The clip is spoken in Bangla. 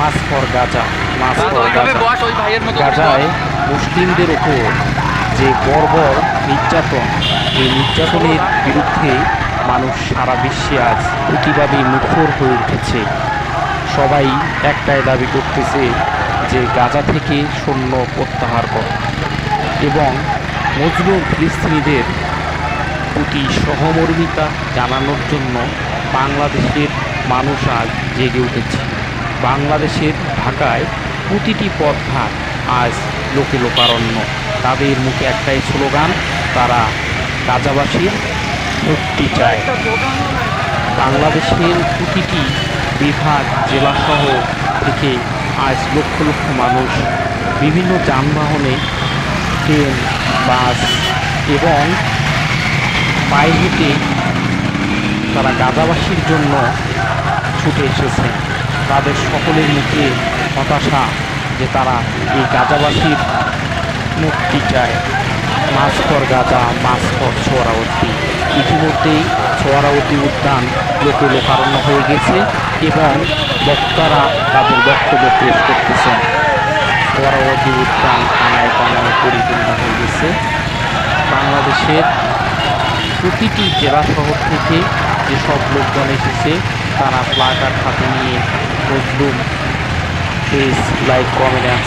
মাস ফর গাজা দাদা, ফর গাজা। করে গাজায় মুসলিমদের ওপর যে বর্বর নির্যাতন এই নির্যাতনের বিরুদ্ধে মানুষ সারা বিশ্বে আজ প্রতিবাদী মুখর হয়ে উঠেছে। সবাই একটাই দাবি করতেছে যে গাজা থেকে সৈন্য প্রত্যাহার করা এবং মজলুম ফিলিস্তিনিদের প্রতি সহমর্মিতা জানানোর জন্য বাংলাদেশের মানুষ আজ জেগে উঠেছে। বাংলাদেশের ঢাকায় প্রতিটি পথঘাট আজ লোকে লোকারণ্য। তাদের মুখে একটাই স্লোগান, তারা গাজাবাসীর মুক্তি চায়। বাংলাদেশের প্রতিটি বিভাগ, জেলাসহ থেকে আজ লক্ষ লক্ষ মানুষ বিভিন্ন যানবাহনে, ট্রেন, বাস এবং পায়ে হেঁটে তারা গাজাবাসীর জন্য ছুটে এসেছে তাদের সকলের মুখে হতাশা যে তারা এই গাজাবাসীর মুক্তি চায়। March for Gaza, march for ইতিমধ্যেই সোহরাওয়ার্দী উদ্যান লোকে লোকারণ্য হয়ে গেছে এবং বক্তারা তাদের বক্তব্য পেশ করতেছেন। সোহরাওয়ার্দী উদ্যান কানায় কানায় পরিপূর্ণ হয়ে গেছে। বাংলাদেশের প্রতিটি জেলা শহর থেকে যেসব লোকজন এসেছে তারা প্লাকার হাতে নিয়ে মজলুম প্রেস লাইক কমেন্ট